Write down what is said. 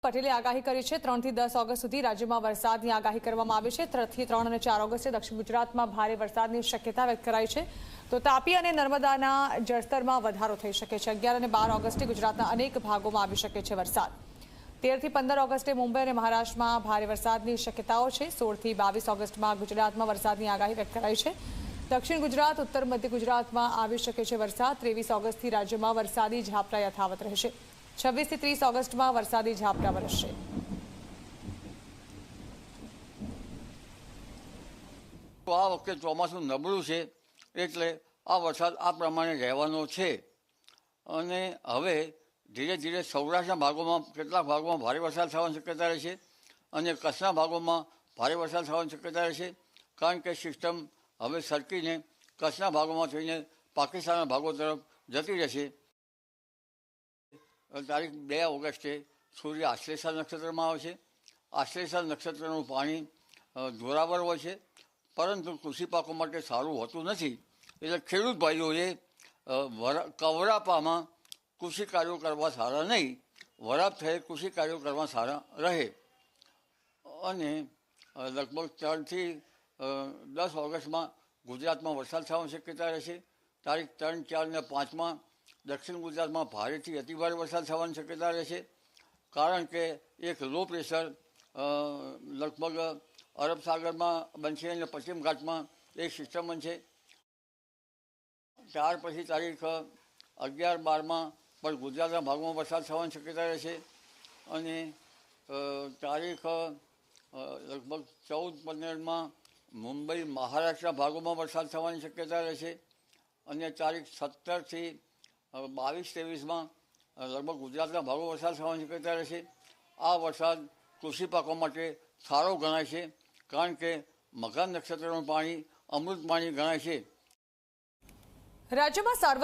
પટેલે આગાહી કરી છે. ત્રણથી દસ ઓગસ્ટ સુધી રાજ્યમાં વરસાદની આગાહી કરવામાં આવી છે. ત્રણથી ત્રણ અને ચાર ઓગસ્ટે દક્ષિણ ગુજરાતમાં ભારે વરસાદની શક્યતા વ્યક્ત કરાઈ છે. તો તાપી અને નર્મદાના જળસ્તરમાં વધારો થઈ શકે છે. અગિયાર અને બાર ઓગસ્ટે ગુજરાતના અનેક ભાગોમાં આવી શકે છે વરસાદ. તેરથી પંદર ઓગસ્ટે મુંબઈ અને મહારાષ્ટ્રમાં ભારે વરસાદની શક્યતાઓ છે. સોળથી બાવીસ ઓગસ્ટમાં ગુજરાતમાં વરસાદની આગાહી વ્યક્ત કરાઈ છે. દક્ષિણ ગુજરાત, ઉત્તર મધ્ય ગુજરાતમાં આવી શકે છે વરસાદ. ત્રેવીસ ઓગસ્ટથી રાજ્યમાં વરસાદી ઝાપટા યથાવત રહેશે. છવ્વીસથી ત્રીસ ઓગસ્ટમાં વરસાદી ઝાપટા વરસશે. આ વખતે ચોમાસું નબળું છે, એટલે આ વરસાદ આ પ્રમાણે રહેવાનો છે. અને હવે ધીરે ધીરે સૌરાષ્ટ્રના ભાગોમાં કેટલાક ભાગોમાં ભારે વરસાદ થવાની શક્યતા રહેશે અને કચ્છના ભાગોમાં ભારે વરસાદ થવાની શક્યતા રહેશે કારણ કે સિસ્ટમ હવે સરકીને કચ્છના ભાગોમાં થઈને પાકિસ્તાનના ભાગો તરફ જતી રહેશે. તારીખ બે ઓગસ્ટે સૂર્ય આશ્લેષા નક્ષત્રમાં આવે છે. આશ્લેષા નક્ષત્રનું પાણી ધોરાવર હોય છે. પરંતુ કૃષિ પાકો માટે સારું હોતું નથી. એટલે ખેડૂત ભાઈઓએ વરા- કવરાપામાં કૃષિ કાર્યો કરવા સારા નહીં. વરાપ થયે કૃષિ કાર્યો કરવા સારા રહે. અને લગભગ ત્રણથી દસ ઓગસ્ટમાં ગુજરાતમાં વરસાદ થવાની શક્યતા રહેશે તારીખ ત્રણ ચાર ને પાંચમાં દક્ષિણ ગુજરાતમાં ભારેથી અતિભારે વરસાદ થવાની શક્યતા રહેશે, કારણ કે એક લો પ્રેશર લગભગ અરબ સાગરમાં બનશે અને પશ્ચિમ ઘાટમાં એક સિસ્ટમ બનશે. ત્યાર પછી તારીખ અગિયાર બારમાં પણ ગુજરાતના ભાગમાં વરસાદ થવાની શક્યતા રહેશે અને તારીખ લગભગ ચૌદ પંદરમાં મુંબઈ, મહારાષ્ટ્રના ભાગોમાં વરસાદ થવાની શક્યતા રહેશે અને તારીખ સત્તરથી બાવીસ ત્રેવીસમાં લગભગ ગુજરાતના ભાગો વરસાદ થવાની શક્યતા રહેશે. આ વરસાદ કૃષિ પાકો માટે સારો ગણાય છે, કારણ કે મકાન નક્ષત્રનું પાણી, અમૃત પાણી ગણાય છે. રાજ્યમાં સાર્વત્રિક